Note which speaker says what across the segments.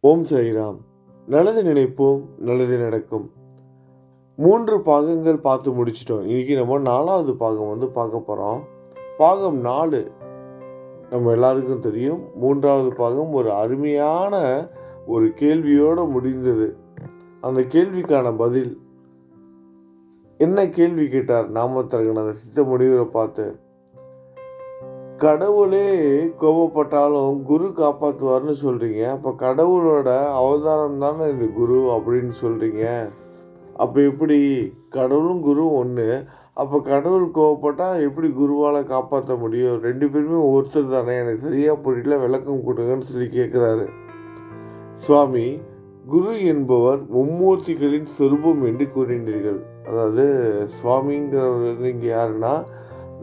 Speaker 1: ஓம் சாய்ராம். நல்லது நினைப்போம் நல்லது நடக்கும். மூன்று பாகங்கள் பார்த்து முடிச்சிட்டோம். இன்றைக்கி நம்ம நாலாவது பாகம் வந்து பார்க்க போகிறோம் பாகம் நாலு. நம்ம எல்லாருக்கும் தெரியும் மூன்றாவது பாகம் ஒரு அருமையான ஒரு கேள்வியோடு முடிந்தது. அந்த கேள்விக்கான பதில் என்ன கேள்வி கேட்டார் நாமத்தரகன்? அந்த சித்த முடிவரை பார்த்து கடவுளே கோபப்பட்டாலும் குரு காப்பாற்றுவார்னு சொல்கிறீங்க அப்போ கடவுளோட அவதாரம் தானே இந்த குரு அப்படின்னு சொல்கிறீங்க அப்போ எப்படி கடவுளும் குரு ஒன்று அப்போ கடவுள் கோவப்பட்டால் எப்படி குருவால் காப்பாற்ற முடியும்? ரெண்டு பேருமே ஒருத்தர் தானே. எனக்கு சரியாக புரியல. விளக்கம் கொடுங்கன்னு சொல்லி கேட்குறாரு சுவாமி குரு என்பவர் மும்மூர்த்திகளின் சொரூபம் என்று கூறினீர்கள். அதாவது சுவாமிங்கிறவர் வந்து இங்கே யாருன்னா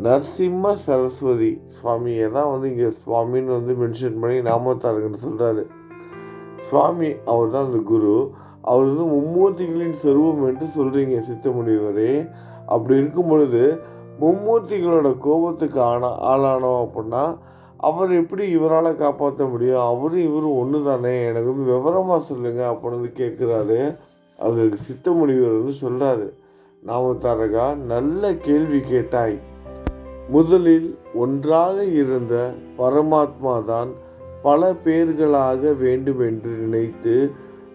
Speaker 1: நரசிம்ம சரஸ்வதி சுவாமியை தான் வந்து இங்கே சுவாமின்னு வந்து மென்ஷன் பண்ணி நாமத்தாருங்கன்னு சொல்கிறாரு சுவாமி அவர் தான் அந்த குரு. அவர் வந்து மும்மூர்த்திகளின் சொருவம் என்று சொல்கிறீங்க சித்த முனிவரே. அப்படி இருக்கும் பொழுது மும்மூர்த்திகளோட கோபத்துக்கு ஆன ஆளானோம் அப்படின்னா அவர் எப்படி இவரால் காப்பாற்ற முடியும்? அவரும் இவரும் ஒன்று தானே எனக்கு வந்து விவரமாக சொல்லுங்கள் அப்படின்னு வந்து கேட்குறாரு. அதற்கு சித்த முனிவர் வந்து சொல்கிறாரு நாமத்தாரகா நல்ல கேள்வி கேட்டாய். முதலில் ஒன்றாக இருந்த பரமாத்மா தான் பல பேர்களாக வேண்டும் என்று நினைத்து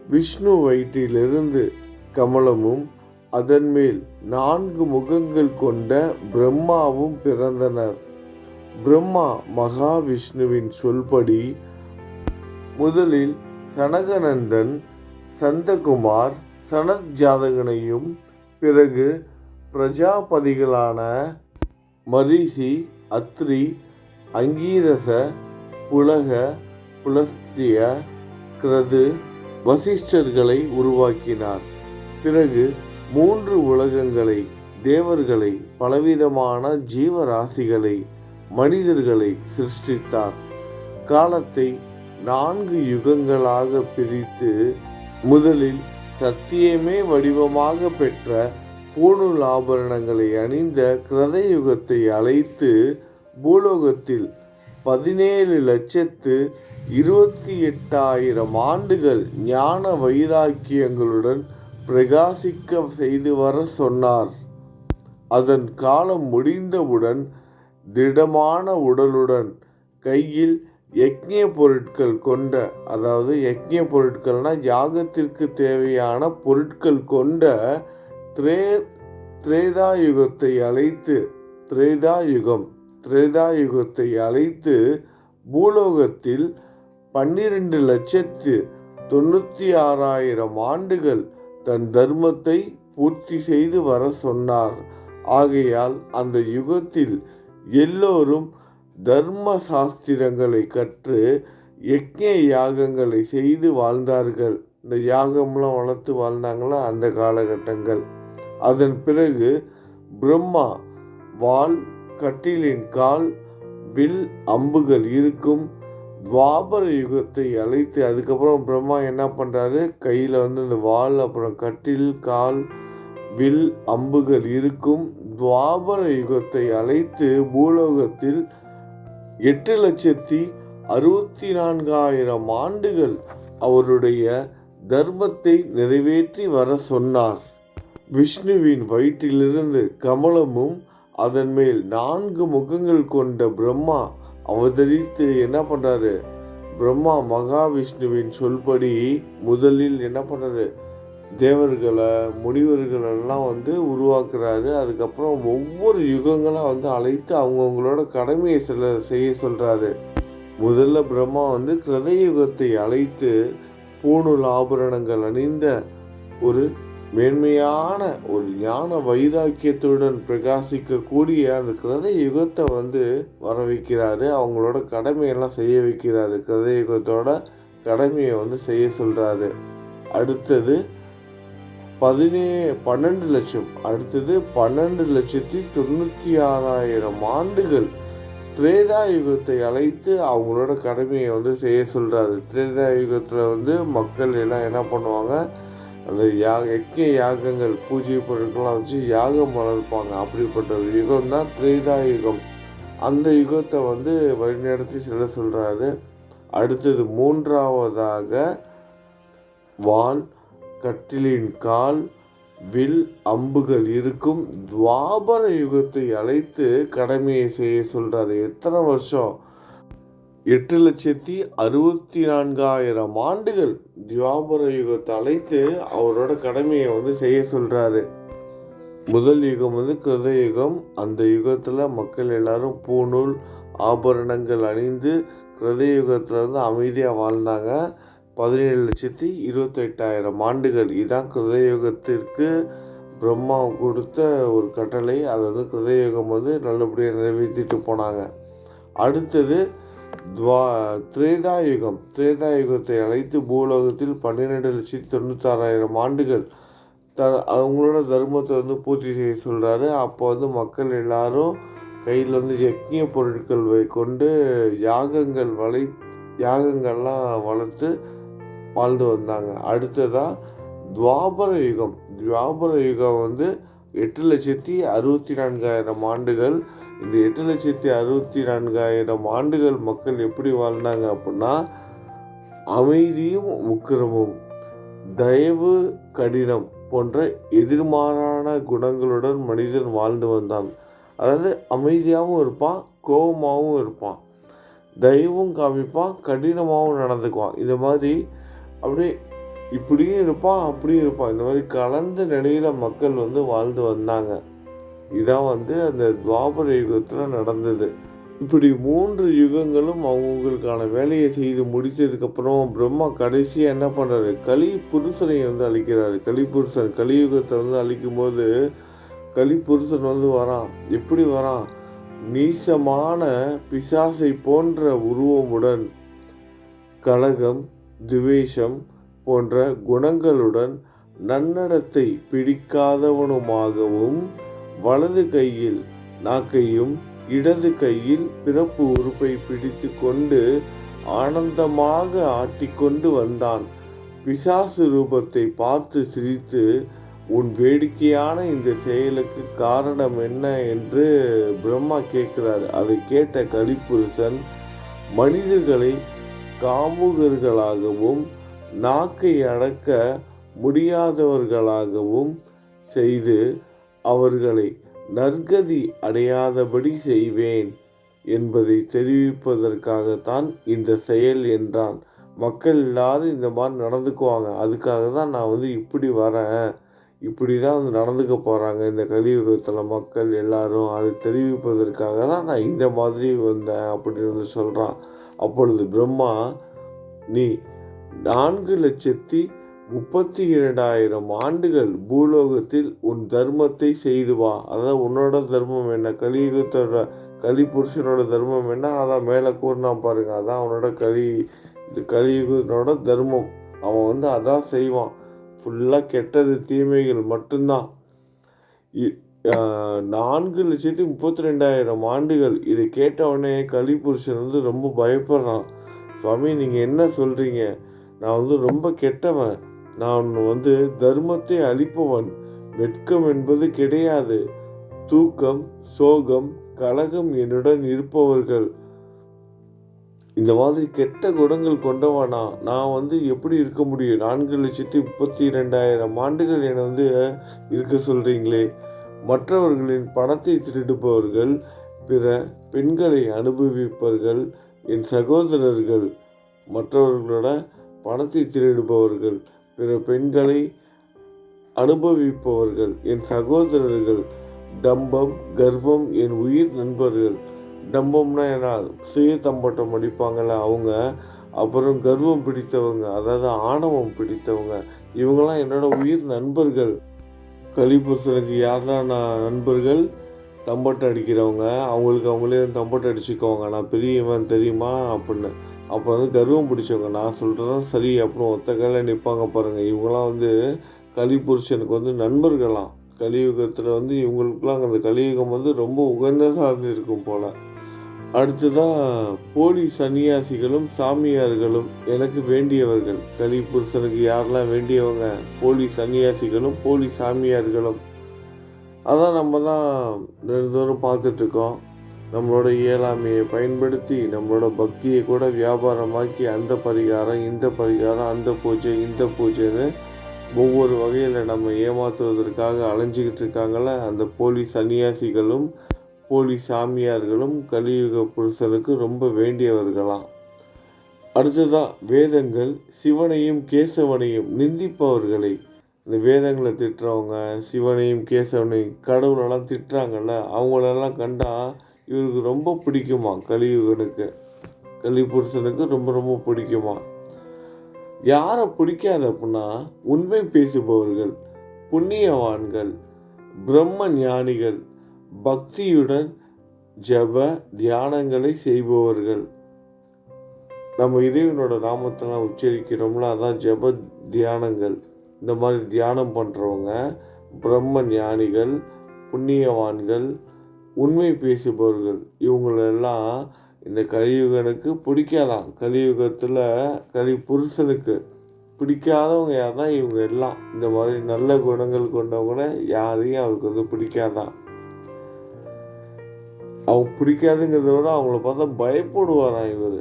Speaker 1: விஷ்ணு வயிற்றிலிருந்து கமலமும் அதன்மேல் நான்கு முகங்கள் கொண்ட பிரம்மாவும் பிறந்தனர். பிரம்மா மகாவிஷ்ணுவின் சொல்படி முதலில் சனகநந்தன் சந்தகுமார் சனத் ஜாதகனையும் பிறகு பிரஜாபதிகளான மரிசி அத்ரி அங்கீரச புலக புலஸ்திய கிரது வசிஷ்டர்களை உருவாக்கினார். பிறகு மூன்று உலகங்களை தேவர்களை பலவிதமான ஜீவராசிகளை மனிதர்களை சிருஷ்டித்தார். காலத்தை நான்கு யுகங்களாக பிரித்து முதலில் சத்தியமே வடிவமாக பெற்ற பூணூல் ஆபரணங்களை அணிந்த கிரதயுகத்தை அழைத்து பூலோகத்தில் பதினேழு லட்சத்து இருபத்தி எட்டாயிரம் ஆண்டுகள் ஞான வைராக்கியங்களுடன் பிரகாசிக்க செய்து வர சொன்னார். அதன் காலம் முடிந்தவுடன் திடமான உடலுடன் கையில் யக்ஞ பொருட்கள் கொண்ட அதாவது யக்ஞ பொருட்கள்னா யாகத்திற்கு தேவையான பொருட்கள் கொண்ட திரே திரேதாயுகத்தை அழைத்து திரேதாயுகம் திரேதாயுகத்தை அழைத்து பூலோகத்தில் பன்னிரண்டு லட்சத்து தொண்ணூற்றி ஆறாயிரம் ஆண்டுகள் தன் தர்மத்தை பூர்த்தி செய்து வர சொன்னார். ஆகையால் அந்த யுகத்தில் எல்லோரும் தர்ம சாஸ்திரங்களை கற்று யக்ஞ யாகங்களை செய்து வாழ்ந்தார்கள். இந்த யாகம்லாம் வளர்த்து வாழ்ந்தாங்களா? அந்த காலகட்டங்கள். அதன் பிறகு பிரம்மா வாள் கட்டிலின் கால் வில் அம்புகள் இருக்கும். துவாபர யுகத்தை அழைத்து அதுக்கப்புறம் பிரம்மா என்ன பண்ணுறாரு கையில் வந்து இந்த வாள் அப்புறம் கட்டில் கால் வில் அம்புகள் இருக்கும். துவாபர யுகத்தை அழைத்து பூலோகத்தில் எட்டு லட்சத்தி அறுபத்தி நான்காயிரம் ஆண்டுகள் அவருடைய தர்மத்தை நிறைவேற்றி வர சொன்னார். விஷ்ணுவின் வயிற்றிலிருந்து கமலமும் அதன் மேல் நான்கு முகங்கள் கொண்ட பிரம்மா அவதரித்து என்ன பண்ணுறாரு பிரம்மா மகாவிஷ்ணுவின் சொல்படி முதலில் என்ன பண்ணுறாரு தேவர்களை முனிவர்களெல்லாம் வந்து உருவாக்குறாரு. அதுக்கப்புறம் ஒவ்வொரு யுகங்களாக வந்து அழைத்து அவங்கவுங்களோட கடமையை சில செய்ய சொல்கிறாரு முதல்ல பிரம்மா வந்து கிருதயுகத்தை அழைத்து பூணூல் ஆபரணங்கள் அணிந்த ஒரு மேன்மையான ஒரு ஞான வைராக்கியத்துடன் பிரகாசிக்கக்கூடிய அந்த கிரத யுகத்தை வந்து வர வைக்கிறாரு அவங்களோட கடமையெல்லாம் செய்ய வைக்கிறாரு. கிரத யுகத்தோட கடமையை வந்து செய்ய சொல்கிறாரு அடுத்தது பதினே பன்னெண்டு லட்சம். அடுத்தது பன்னெண்டு லட்சத்தி தொண்ணூற்றி ஆறாயிரம் ஆண்டுகள் திரேதா யுகத்தை அழைத்து அவங்களோட கடமையை வந்து செய்ய சொல்கிறாரு திரேதா யுகத்தில் வந்து மக்கள் எல்லாம் என்ன பண்ணுவாங்க? அந்த யாக எக்கே யாகங்கள் பூஜை பொருட்கள்லாம் வச்சு யாகம் வளர்ப்பாங்க. அப்படிப்பட்ட ஒரு யுகம் தான் திரேதா யுகம். அந்த யுகத்தை வந்து வழிநடத்தி செல்ல சொல்கிறாரு அடுத்தது மூன்றாவதாக வாள் கட்டிலின் கால் வில் அம்புகள் இருக்கும் துவாபர யுகத்தை அழைத்து கடமையை செய்ய சொல்கிறாரு எத்தனை வருஷம்? எட்டு லட்சத்தி அறுபத்தி நான்காயிரம் ஆண்டுகள் துவாபர யுகத்தை அழைத்து அவரோட கடமையை வந்து செய்ய சொல்கிறாரு முதல் யுகம் வந்து கிருத யுகம். அந்த யுகத்தில் மக்கள் எல்லாரும் பூநூல் ஆபரணங்கள் அணிந்து கிருத யுகத்தில் வந்து அமைதியாக வாழ்ந்தாங்க. பதினேழு லட்சத்தி இருபத்தெட்டாயிரம் ஆண்டுகள். இதான் கிருதயுகத்திற்கு பிரம்மா கொடுத்த ஒரு கட்டளை. அதை வந்து கிருதயுகம் வந்து நல்லபடியாக நிறைவேற்றிட்டு போனாங்க. அடுத்தது துவா திரேதா யுகம் யுகத்தை அழைத்து பூலோகத்தில் பன்னிரெண்டு லட்சத்தி தொண்ணூத்தாறாயிரம் ஆண்டுகள் த அவங்களோட தர்மத்தை வந்து பூர்த்தி செய்ய சொல்கிறாரு அப்போ வந்து மக்கள் எல்லாரும் கையில் வந்து யக்ஞ பொருட்கள் கொண்டு யாகங்கள் வளை யாகங்கள்லாம் வளர்த்து வாழ்ந்து வந்தாங்க. அடுத்ததாக துவாபர யுகம். துவாபர யுகம் வந்து எட்டு லட்சத்தி அறுபத்தி நான்காயிரம் ஆண்டுகள் இந்த எட்டு லட்சத்தி அறுபத்தி நான்காயிரம் ஆண்டுகள் மக்கள் எப்படி வாழ்ந்தாங்க அப்படின்னா அமைதியும் உக்கிரமும் தயவு கடினம் போன்ற எதிர்மாறான குணங்களுடன் மனிதன் வாழ்ந்து வந்தான். அதாவது அமைதியாகவும் இருப்பான் கோபமாகவும் இருப்பான் தயவும் காமிப்பான் கடினமாகவும் நடந்துக்குவான். இந்த மாதிரி அப்படியே இப்படியும் இருப்பான் அப்படியும் இருப்பான். இந்த மாதிரி கலந்த நிலையில் மக்கள் வந்து வாழ்ந்து வந்தாங்க. இதான் வந்து அந்த துவாபர யுகத்தில் நடந்தது. இப்படி மூன்று யுகங்களும் அவங்களுக்கான வேலையை செய்து முடித்ததுக்கப்புறம் பிரம்மா கடைசியாக என்ன பண்ணுறாரு கலி புருஷனை வந்து அழிக்கிறாரு. கலி புருஷன் கலியுகத்தை வந்து அழிக்கும் போது கலி புருஷன் வந்து வரான். எப்படி வரான்? நீசமான பிசாசை போன்ற உருவமுடன் கலகம் துவேஷம் போன்ற குணங்களுடன் நன்னடத்தை பிடிக்காதவனுமாகவும் வலது கையில் நாக்கையும் இடது கையில் பிறப்பு உறுப்பை பிடித்து கொண்டு ஆனந்தமாக ஆட்டிக்கொண்டு வந்தான். பிசாசு ரூபத்தை பார்த்து சிரித்து உன் வேடிக்கையான இந்த செயலுக்கு காரணம் என்ன? என்று பிரம்மா கேட்கிறார். அதை கேட்ட கலிப்புருஷன் மனிதர்களை காமுகர்களாகவும் நாக்கை அடக்க முடியாதவர்களாகவும் செய்து அவர்களை நற்கதி அடையாதபடி செய்வேன் என்பதை தெரிவிப்பதற்காகத்தான் இந்த செயல் என்றான். மக்கள் எல்லாரும் இந்த மாதிரி நடந்துக்குவாங்க. அதுக்காக தான் நான் வந்து இப்படி வரேன். இப்படி தான் வந்து நடந்துக்க போகிறாங்க இந்த கலியுகத்தில் மக்கள் எல்லாரும். அதை தெரிவிப்பதற்காக தான் நான் இந்த மாதிரி வந்தேன் அப்படின்னு வந்து சொல்கிறான் அப்பொழுது பிரம்மா நீ நான்கு லட்சத்தி முப்பத்தி இரண்டாயிரம் ஆண்டுகள் பூலோகத்தில் உன் தர்மத்தை செய்து வா. அதான் உன்னோட தர்மம் என்ன? கலியுகத்தோட கலி புருஷனோட தர்மம் என்ன? அதான் மேலே கூறினா பாருங்க. அதான் அவனோட கலி இது கலியுகனோட தர்மம். அவன் வந்து அதான் செய்வான். ஃபுல்லாக கெட்டது தீமைகள் மட்டும்தான். நான்கு லட்சத்தி முப்பத்தி ரெண்டாயிரம் ஆண்டுகள். இதை கேட்டவுடனே கலிபுருஷன் வந்து ரொம்ப பயப்படுறான். சுவாமி நீங்கள் என்ன சொல்கிறீங்க நான் வந்து ரொம்ப கெட்டவன். நான் வந்து தர்மத்தை அழிப்பவன். வெட்கம் என்பது கிடையாது. தூக்கம் சோகம் கலகம் என்னுடன் இருப்பவர்கள். இந்த மாதிரி கெட்ட குணங்கள் கொண்டவனா? நான் வந்து எப்படி இருக்க முடியும்? நான்கு லட்சத்தி முப்பத்தி ரெண்டாயிரம் ஆண்டுகள் என்னை வந்து இருக்க சொல்கிறீங்களே மற்றவர்களின் பணத்தை திருடுபவர்கள் பிற பெண்களை அனுபவிப்பவர்கள் என் சகோதரர்கள். மற்றவர்களோட பணத்தை திருடுபவர்கள். பிற பெண்களை அனுபவிப்பவர்கள் என் சகோதரர்கள் டம்பம் கர்ப்பம் என் உயிர் நண்பர்கள். டம்பம்னா என்ன? சுய தம்பட்டம் அடிப்பாங்கள்ல அவங்க. அப்புறம் கர்வம் பிடித்தவங்க அதாவது ஆணவம் பிடித்தவங்க. இவங்களாம் என்னோட உயிர் நண்பர்கள். கலிபுருஷனுக்கு யாரெல்லாம் நான் நண்பர்கள் தம்பட்டை அடிக்கிறவங்க. அவங்களுக்கு அவங்களே தம்பட்டை அடிச்சுக்குவாங்க. நான் பெரியவன் தெரியுமா? அப்படின்னு. அப்போ வந்து கர்வம் பிடிச்சவங்க நான் சொல்கிறதா சரி அப்புறம் ஒத்த கையில் நிற்பாங்க பாருங்கள் இவங்களாம் வந்து கலிபுருஷனுக்கு வந்து நண்பர்களாம் கலியுகத்தில் வந்து இவங்களுக்குலாம் அந்த கலியுகம் வந்து ரொம்ப உகந்ததாக இருக்கும் போல். அடுத்ததாக போலி சன்னியாசிகளும் சாமியார்களும் எனக்கு வேண்டியவர்கள். கலி புருஷனுக்கு யாரெல்லாம் வேண்டியவங்க? போலி சன்னியாசிகளும் போலி சாமியார்களும். அதான் நம்ம தான் தினந்தோறும் பார்த்துட்ருக்கோம் நம்மளோட இயலாமையை பயன்படுத்தி நம்மளோட பக்தியை கூட வியாபாரமாக்கி அந்த பரிகாரம் இந்த பரிகாரம் அந்த பூஜை இந்த பூஜைன்னு ஒவ்வொரு வகையில் நம்ம ஏமாற்றுவதற்காக அலைஞ்சிக்கிட்டு இருக்காங்கள அந்த போலி சன்னியாசிகளும் போலி சாமியார்களும் கலியுக புருஷனுக்கு ரொம்ப வேண்டியவர்களாம். அடுத்ததா வேதங்கள். சிவனையும் கேசவனையும் நிந்திப்பவர்களை. இந்த வேதங்களை திட்டுறவங்க சிவனையும் கேசவனையும் கடவுளெல்லாம் திட்டுறாங்கல்ல? அவங்களெல்லாம் கண்டால் இவருக்கு ரொம்ப பிடிக்குமா? கலியுகனுக்கு. கலி புருஷனுக்கு ரொம்ப ரொம்ப பிடிக்குமா? யாரை பிடிக்காது அப்படின்னா உண்மை பேசுபவர்கள் புண்ணியவான்கள் பிரம்ம ஞானிகள் பக்தியுடன் ஜப தியானங்களை செய்பவர்கள். நம்ம இறைவனோட நாமத்தெல்லாம் உச்சரிக்கிறோம்ல அதான் ஜப தியானங்கள். இந்த மாதிரி தியானம் பண்ணுறவங்க பிரம்ம ஞானிகள் புண்ணியவான்கள் உண்மை பேசுபவர்கள் இவங்களெல்லாம் இந்த கலியுகனுக்கு பிடிக்காதான் கலியுகத்தில் கலி புருஷனுக்கு பிடிக்காதவங்க யாருன்னா இவங்க எல்லாம். இந்த மாதிரி நல்ல குணங்கள் கொண்டவங்கள யாரையும் அவருக்கு வந்து பிடிக்காதான் அவங்க பிடிக்காதுங்கிறத விட அவங்கள பார்த்தா பயப்படுவாராம் இவர்.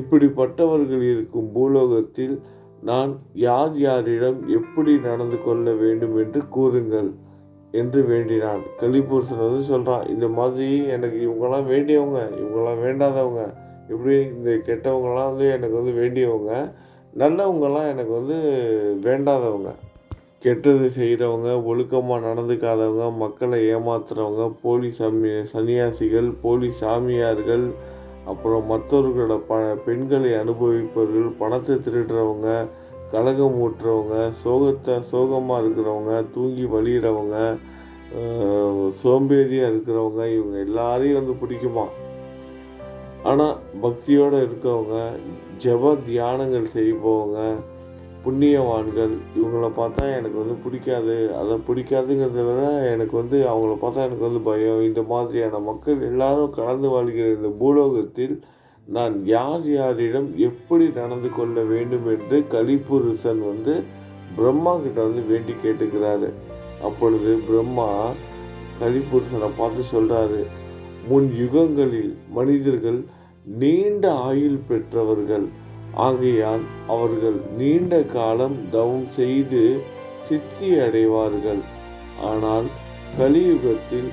Speaker 1: இப்படிப்பட்டவர்கள் இருக்கும் பூலோகத்தில் நான் யார் யாரிடம் எப்படி நடந்து கொள்ள வேண்டும் என்று கூறுங்கள். என்று வேண்டினான். கலிபுருஷன் வந்து சொல்கிறான் இந்த மாதிரி எனக்கு இவங்கெல்லாம் வேண்டியவங்க இவங்கெல்லாம் வேண்டாதவங்க இப்படி இந்த கெட்டவங்கெல்லாம் வந்து எனக்கு வந்து வேண்டியவங்க நல்லவங்கெல்லாம் எனக்கு வந்து வேண்டாதவங்க. கெட்டது செய்கிறவங்க ஒழுக்கமாக நடந்துக்காதவங்க மக்களை ஏமாத்துறவங்க போலி சமி சன்னியாசிகள் போலி சாமியார்கள் அப்புறம் மற்றவர்களோட ப பெண்களை அனுபவிப்பவர்கள் பணத்தை திருடுறவங்க கலகம் ஊட்டுறவங்க சோகத்தை சோகமாக இருக்கிறவங்க தூங்கி வழியிறவங்க சோம்பேறியாக இருக்கிறவங்க இவங்க எல்லாரையும் வந்து பிடிக்குமா? ஆனால் பக்தியோடு இருக்கவங்க ஜப தியானங்கள் செய்பவங்க புண்ணியவான்கள் இவங்கள பார்த்தா எனக்கு வந்து பிடிக்காது அதை பிடிக்காதுங்கிறத விட எனக்கு வந்து அவங்கள பார்த்தா எனக்கு வந்து பயம். இந்த மாதிரியான மக்கள் எல்லாரும் கலந்து வாழ்கிற இந்த பூலோகத்தில் நான் யார் யாரிடம் எப்படி நடந்து கொள்ள வேண்டும் என்று கலிபுருஷன் வந்து பிரம்மா கிட்ட வந்து வேண்டி கேட்டுக்கிறாரு. அப்பொழுது பிரம்மா கலிபுருஷனை பார்த்து சொல்றாரு முன் யுகங்களில் மனிதர்கள் நீண்ட ஆயுள் பெற்றவர்கள். ஆகையால் அவர்கள் நீண்ட காலம் தவம் செய்து சித்தி அடைவார்கள். ஆனால் கலியுகத்தில்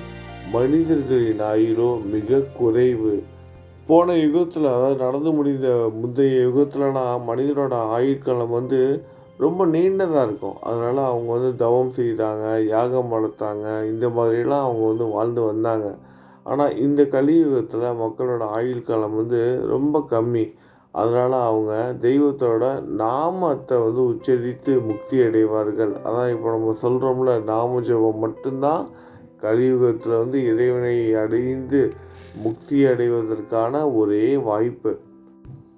Speaker 1: மனிதர்களின் ஆயுளோ மிக குறைவு. போன யுகத்தில் அதாவது நடந்து முடிந்த முந்தைய யுகத்தில்னா மனிதனோட ஆயுட்காலம் வந்து ரொம்ப நீண்டதாக இருக்கும். அதனால் அவங்க வந்து தவம் செய்தாங்க யாகம் வளர்த்தாங்க இந்த மாதிரிலாம் அவங்க வந்து வாழ்ந்து வந்தாங்க. ஆனால் இந்த கலியுகத்தில் மக்களோட ஆயுள் காலம் வந்து ரொம்ப கம்மி. அதனால் அவங்க தெய்வத்தோட நாமத்தை வந்து உச்சரித்து முக்தி அடைவார்கள். அதான் இப்போ நம்ம சொல்கிறோம்ல நாம ஜபம் மட்டும்தான் கலியுகத்தில் வந்து இறைவனை அடைந்து முக்தி அடைவதற்கான ஒரே வாய்ப்பு.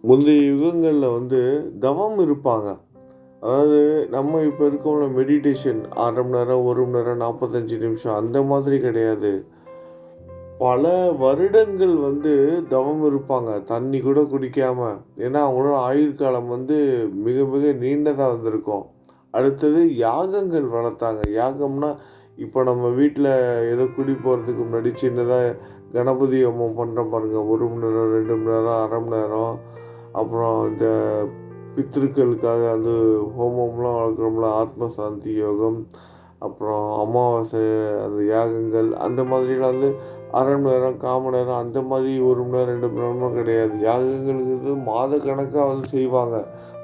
Speaker 1: முந்தைய யுகங்களில் வந்து தவம் இருப்பாங்க. அதாவது நம்ம இப்போ இருக்கோம்ல மெடிடேஷன் அரை மணி நேரம் ஒரு மணி நேரம் நாற்பத்தஞ்சு நிமிஷம் அந்த மாதிரி கிடையாது. பல வருடங்கள் வந்து தவம் இருப்பாங்க. தண்ணி கூட குடிக்காமல் ஏன்னா அவங்களோட ஆயுட்காலம் வந்து மிக மிக நீண்டதாக வந்திருக்கும். அடுத்தது யாகங்கள் வளர்த்தாங்க. யாகம்னா இப்போ நம்ம வீட்டில் ஏதோ குடி போகிறதுக்கு முன்னாடி சின்னதாக கணபதி ஹோமம் பண்ணுறோம் பாருங்கள் ஒரு மணி நேரம் ரெண்டு மணி நேரம் அரை மணி நேரம். அப்புறம் இந்த பித்திருக்களுக்காக வந்து ஹோமம்லாம் வளர்க்குறோம்ல ஆத்ம சாந்தி யோகம் அப்புறம் அமாவாசை அந்த யாகங்கள் அந்த மாதிரிலாம் வந்து அரை மணி நேரம் கால் மணி நேரம் அந்த மாதிரி ஒரு மணி நேரம் ரெண்டு மணி நேரமும் கிடையாது. யாகங்களுக்கு மாத கணக்காக வந்து செய்வாங்க.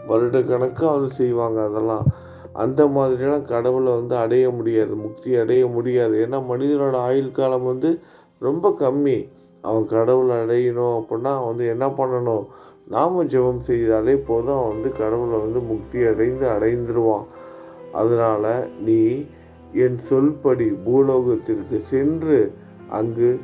Speaker 1: வருட கணக்காக வந்து செய்வாங்க அதெல்லாம். அந்த மாதிரிலாம் கடவுளை வந்து அடைய முடியாது முக்தி அடைய முடியாது. ஏன்னா மனிதனோட ஆயுள் காலம் வந்து ரொம்ப கம்மி. அவன் கடவுளை அடையணும் அப்படின்னா அவன் வந்து என்ன பண்ணணும்? நாம ஜெபம் செய்தாலே போதும். அவன் வந்து கடவுளை வந்து முக்தி அடைந்து அடைந்துருவான். அதனால் நீ என் சொல்படி பூலோகத்திற்கு சென்று அங்கு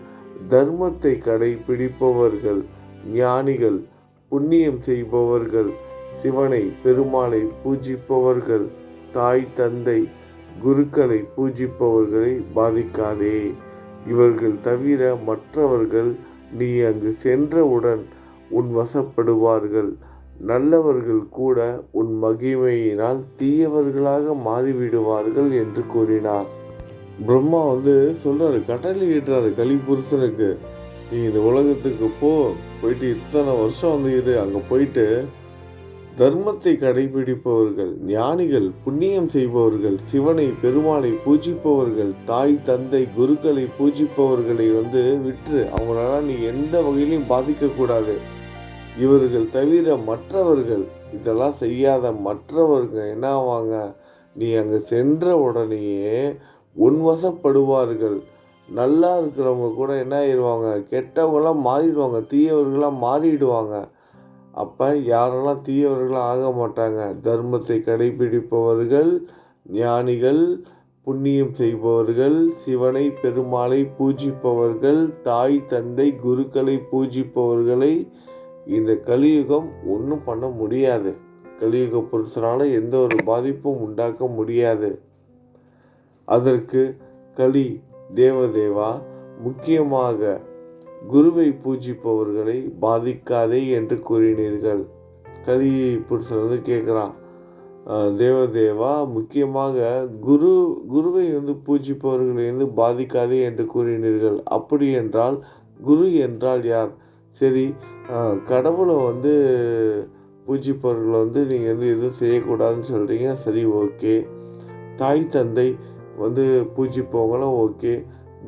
Speaker 1: தர்மத்தை கடைபிடிப்பவர்கள் ஞானிகள் புண்ணியம் செய்பவர்கள் சிவனை பெருமாளை பூஜிப்பவர்கள் தாய் தந்தை குருக்களை பூஜிப்பவர்களை பாதிக்காதே. இவர்கள் தவிர மற்றவர்கள் நீ அங்கு சென்றவுடன் உன் வசப்படுவார்கள். நல்லவர்கள் கூட உன் மகிமையினால் தீயவர்களாக மாறிவிடுவார்கள் என்று கூறினார். பிரம்மா வந்து சொல்றாரு கட்டளை இடுறாரு கலிபுருஷனுக்கு. நீ இந்த உலகத்துக்கு போ போயிட்டு இத்தனை வருஷம் வந்து இரு அங்கே போயிட்டு தர்மத்தை கடைபிடிப்பவர்கள் ஞானிகள் புண்ணியம் செய்பவர்கள் சிவனை பெருமாளை பூஜிப்பவர்கள் தாய் தந்தை குருக்களை பூஜிப்பவர்களை வந்து விற்று அவங்களால நீ எந்த வகையிலையும் பாதிக்கக்கூடாது இவர்கள் தவிர மற்றவர்கள் இதெல்லாம் செய்யாத மற்றவர்கள் என்ன ஆவாங்க நீ அங்கே சென்ற உடனேயே உன்வசப்படுவார்கள் நல்லா இருக்கிறவங்க கூட என்ன ஆயிடுவாங்க? கெட்டவங்களாம் மாறிடுவாங்க தீயவர்களாக மாறிடுவாங்க. அப்போ யாரெல்லாம் தீயவர்களாக ஆக மாட்டாங்க? தர்மத்தை கடைபிடிப்பவர்கள் ஞானிகள் புண்ணியம் செய்பவர்கள் சிவனை பெருமாளை பூஜிப்பவர்கள் தாய் தந்தை குருக்களை பூஜிப்பவர்களை இந்த கலியுகம் ஒன்றும் பண்ண முடியாது. கலியுக புருஷனால் எந்த ஒரு பாதிப்பும் உண்டாக்க முடியாது. அதற்கு களி தேவதேவா முக்கியமாக குருவை பூஜிப்பவர்களை பாதிக்காதே என்று கூறினீர்கள். கலியை புருஷன் வந்து கேட்குறான் தேவதேவா முக்கியமாக குரு குருவை வந்து பூஜிப்பவர்களை வந்து பாதிக்காதே என்று கூறினீர்கள். அப்படி என்றால் குரு என்றால் யார்? சரி கடவுளை வந்து பூஜிப்பவர்களை வந்து நீங்கள் வந்து எதுவும் செய்யக்கூடாதுன்னு சொல்கிறீங்க சரி ஓகே. தாய் தந்தை வந்து பூஜிப்பவங்களும் ஓகே.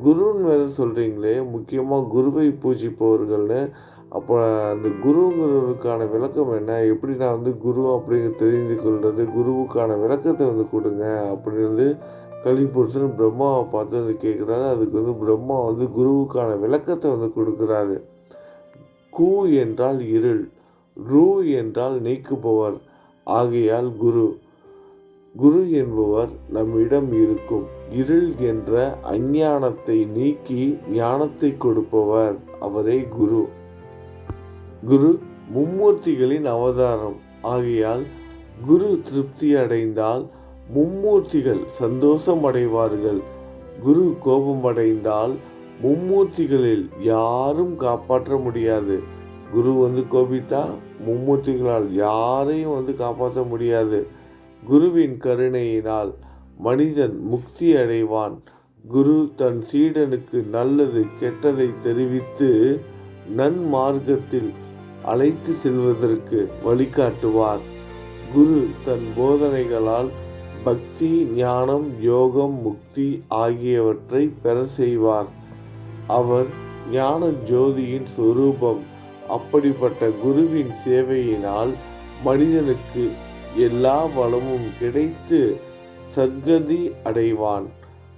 Speaker 1: குருன்னு வேறு சொல்கிறீங்களே முக்கியமாக குருவை பூஜிப்பவர்கள்னு. அப்போ அந்த குருங்கிறதுக்கான விளக்கம் என்ன? எப்படி நான் வந்து குரு அப்படிங்க தெரிந்து கொள்வது குருவுக்கான விளக்கத்தை வந்து கொடுங்க அப்படின்னு கலிபுருஷன் பிரம்மாவை பார்த்து வந்து கேட்குறாரு அதுக்கு வந்து பிரம்மா வந்து குருவுக்கான விளக்கத்தை வந்து கொடுக்குறாரு. கு என்றால் இருள் ரு என்றால் நீக்குபவர். ஆகையால் குரு. குரு என்பவர் நம்மிடம் இருக்கும் இருள் என்ற அஞ்ஞானத்தை நீக்கி ஞானத்தை கொடுப்பவர் அவரே குரு. குரு மும்மூர்த்திகளின் அவதாரம். ஆகையால் குரு திருப்தி அடைந்தால் மும்மூர்த்திகள் சந்தோஷம் அடைவார்கள். குரு கோபம் அடைந்தால் மும்மூர்த்திகளில் யாரும் காப்பாற்ற முடியாது. குரு வந்து கோபித்தா மும்மூர்த்திகளால் யாரையும் வந்து காப்பாற்ற முடியாது. குருவின் கருணையினால் மனிதன் முக்தி அடைவான். குரு தன் சீடனுக்கு நல்லது கெட்டதை தெரிவித்து நன்மார்க்கத்தில் அழைத்து செல்வதற்கு வழிகாட்டுவார். குரு தன் போதனைகளால் பக்தி ஞானம் யோகம் முக்தி ஆகியவற்றை பெற செய்வார். அவர் ஞான ஜோதியின் சொரூபம். அப்படிப்பட்ட குருவின் சேவையினால் மனிதனுக்கு எல்லா வளமும் கிடைத்து சத்கதி அடைவான்.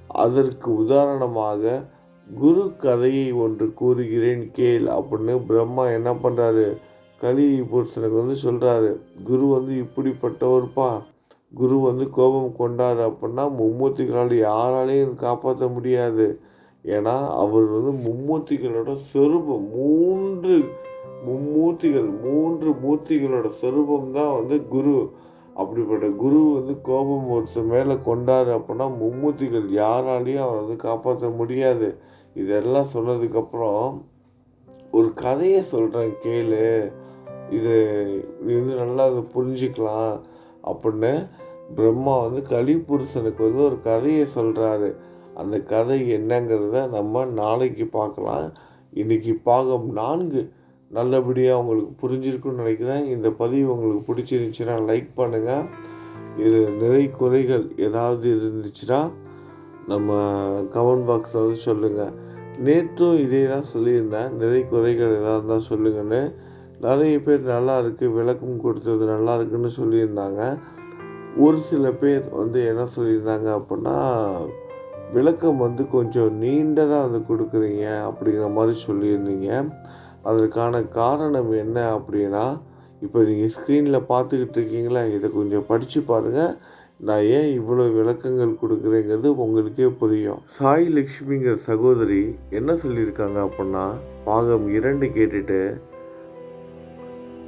Speaker 1: அதற்கு உதாரணமாக குரு கதையை ஒன்று கூறுகிறேன் கேள் அப்படின்னு பிரம்மா என்ன பண்ணுறாரு கலி புருஷனுக்கு வந்து சொல்கிறாரு குரு வந்து இப்படிப்பட்டவர்ப்பா? குரு வந்து கோபம் கொண்டார் அப்படின்னா மும்மூர்த்திகளால் யாராலையும் காப்பாற்ற முடியாது. ஏன்னா அவர் வந்து மும்மூர்த்திகளோட சொரூபம் மூன்று மும்மூர்த்திகள் மூன்று மூர்த்திகளோட சொரூபம் தான் வந்து குரு. அப்படிப்பட்ட குரு வந்து கோபம் ஒருத்தர் மேலே கொண்டார் அப்படின்னா மும்மூர்த்திகள் யாராலையும் அவரை வந்து காப்பாற்ற முடியாது. இதெல்லாம் சொன்னதுக்கப்புறம் ஒரு கதையை சொல்கிறேன் கேளு. இது நீ வந்து நல்லா அதை புரிஞ்சுக்கலாம் அப்படின்னு பிரம்மா வந்து கலிபுருஷனுக்கு வந்து ஒரு கதையை சொல்கிறாரு அந்த கதை என்னங்கிறத நம்ம நாளைக்கு பார்க்கலாம். இன்றைக்கி பாகம் நான்கு. நல்லபடியாக உங்களுக்கு புரிஞ்சிருக்குன்னு நினைக்கிறேன். இந்த பதிவு உங்களுக்கு பிடிச்சிருந்துச்சுன்னா லைக் பண்ணுங்கள் இது நிறை குறைகள் ஏதாவது இருந்துச்சுன்னா நம்ம கமெண்ட் பாக்ஸில் வந்து சொல்லுங்கள் நேற்றும் இதே தான் சொல்லியிருந்தேன். நிறை குறைகள் ஏதாவது இருந்தால் சொல்லுங்கன்னு. நிறைய பேர் நல்லா இருக்குது விளக்கம் கொடுத்தது நல்லா இருக்குன்னு சொல்லியிருந்தாங்க. ஒரு சில பேர் வந்து என்ன சொல்லியிருந்தாங்க அப்படின்னா விளக்கம் வந்து கொஞ்சம் நீண்டதாக வந்து கொடுக்குறீங்க அப்படிங்கிற மாதிரி சொல்லியிருந்தீங்க. அதற்கான காரணம் என்ன அப்படின்னா இப்போ நீங்கள் ஸ்க்ரீனில் பார்த்துக்கிட்டு இருக்கீங்களா இதை கொஞ்சம் படித்து பாருங்கள் நான் ஏன் இவ்வளோ விளக்கங்கள் கொடுக்குறேங்கிறது உங்களுக்கே புரியும். சாய் லக்ஷ்மிங்கிற சகோதரி என்ன சொல்லியிருக்காங்க அப்படின்னா பாகம் இரண்டு கேட்டுட்டு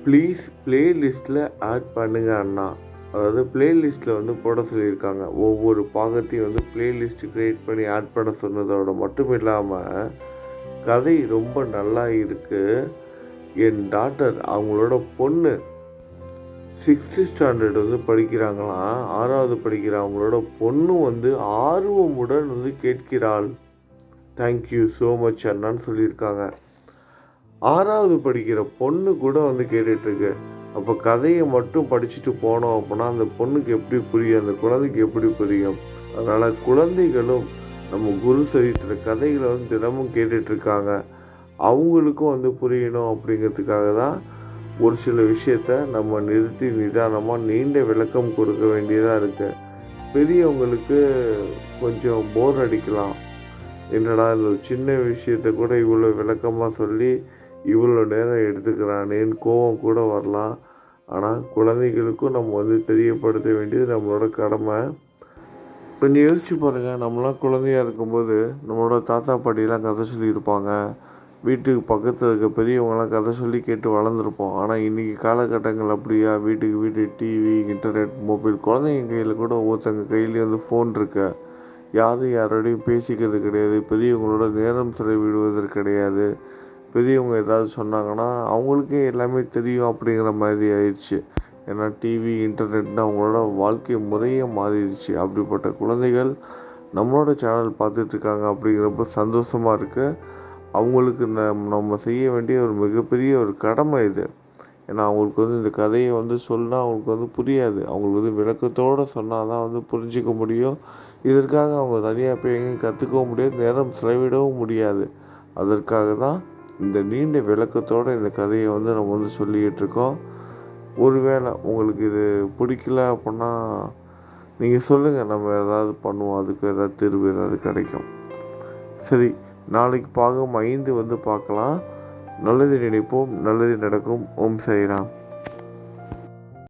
Speaker 1: ப்ளீஸ் ப்ளேலிஸ்ட்டில் ஆட் பண்ணுங்க அண்ணா. அதாவது ப்ளேலிஸ்ட்டில் வந்து போட சொல்லியிருக்காங்க. ஒவ்வொரு பாகத்தையும் வந்து பிளேலிஸ்ட் க்ரியேட் பண்ணி ஆட் பண்ண சொன்னதோட மட்டும் இல்லாமல் கதை ரொம்ப நல்லா இருக்குது என் டாட்டர் அவங்களோட பொண்ணு சிக்ஸ்த்து ஸ்டாண்டர்ட் வந்து படிக்கிறாங்களாம். ஆறாவது படிக்கிற அவங்களோட பொண்ணு வந்து ஆர்வமுடன் வந்து கேட்கிறாள். தேங்க்யூ ஸோ மச் அண்ணான்னு சொல்லியிருக்காங்க. ஆறாவது படிக்கிற பொண்ணு கூட வந்து கேட்டுட்ருக்கு. அப்போ கதையை மட்டும் படிச்சுட்டு போனோம் அப்படின்னா அந்த பொண்ணுக்கு எப்படி புரியும்? அந்த குழந்தைக்கு எப்படி புரியும்? அதனால் குழந்தைகளும் நம்ம குரு சரித்திர கதைகளை வந்து தினமும் கேட்டுட்ருக்காங்க. அவங்களுக்கும் வந்து புரியணும் அப்படிங்கிறதுக்காக தான் ஒரு சில விஷயத்த நம்ம நிறுத்தி நிதானமாக நீண்ட விளக்கம் கொடுக்க வேண்டியதாக இருக்குது பெரியவங்களுக்கு கொஞ்சம் போர் அடிக்கலாம். என்னடா இந்த ஒரு சின்ன விஷயத்த கூட இவ்வளோ விளக்கமாக சொல்லி இவ்வளோ நேரம் எடுத்துக்கிறானேன்னு கோவம் கூட வரலாம். ஆனால் குழந்தைகளுக்கும் நம்ம வந்து தெரியப்படுத்த வேண்டியது நம்மளோட கடமை. கொஞ்சம் யோசிச்சு பாருங்கள் நம்மளாம் குழந்தையா இருக்கும்போது நம்மளோட தாத்தா பாட்டிலாம் கதை சொல்லியிருப்பாங்க. வீட்டுக்கு பக்கத்தில் இருக்க பெரியவங்களாம் கதை சொல்லி கேட்டு வளர்ந்துருப்போம். ஆனால் இன்றைக்கி காலகட்டங்கள் அப்படியா? வீட்டுக்கு வீட்டு டிவி இன்டர்நெட் மொபைல் குழந்தைங்க கையில் கூட ஒவ்வொருத்தங்க கையிலேயும் வந்து ஃபோன் இருக்கு. யாரும் யாரோடையும் பேசிக்கிறது கிடையாது. பெரியவங்களோட நேரம் செலவிடுவது கிடையாது. பெரியவங்க ஏதாவது சொன்னாங்கன்னா அவங்களுக்கே எல்லாமே தெரியும் அப்படிங்கிற மாதிரி ஆயிடுச்சு. ஏன்னா டிவி இன்டர்நெட்னு அவங்களோட வாழ்க்கை முறையே மாறிடுச்சு. அப்படிப்பட்ட குழந்தைகள் நம்மளோட சேனல் பார்த்துட்ருக்காங்க அப்படிங்கிறப்ப சந்தோஷமாக இருக்குது அவங்களுக்கு நம் நம்ம செய்ய வேண்டிய ஒரு மிகப்பெரிய ஒரு கடமை இது. ஏன்னா அவங்களுக்கு வந்து இந்த கதையை வந்து சொன்னால் அவங்களுக்கு வந்து புரியாது. அவங்களுக்கு வந்து விளக்கத்தோடு சொன்னால் தான் வந்து புரிஞ்சிக்க முடியும். இதற்காக அவங்க தனியாக போய் எங்கேயும் கற்றுக்கவும் முடியாது நேரம் செலவிடவும் முடியாது. அதற்காக தான் இந்த நீண்ட விளக்கத்தோடு இந்த கதையை வந்து நம்ம வந்து சொல்லிக்கிட்டு இருக்கோம் ஒருவேளை உங்களுக்கு இது பிடிக்கல அப்படின்னா நீங்கள் சொல்லுங்கள் நம்ம ஏதாவது பண்ணுவோம். அதுக்கு ஏதாவது தீர்வு ஏதாவது கிடைக்கும். சரி நாளைக்கு பாகம் ஐந்து வந்து பார்க்கலாம். நல்லது நினைப்போம். நல்லது நடக்கும். ஓம் சாய்ராம்.